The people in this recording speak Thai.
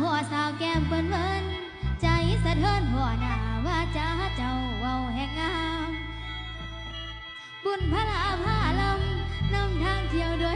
หัวสาวแก้มเปิ้นเปิ้นใจสะเทือนหัวหน้าว่าจ้าเจ้าเว้าแห่งงาม บุญพระลาพาลำนำทางเที่ยวด้วย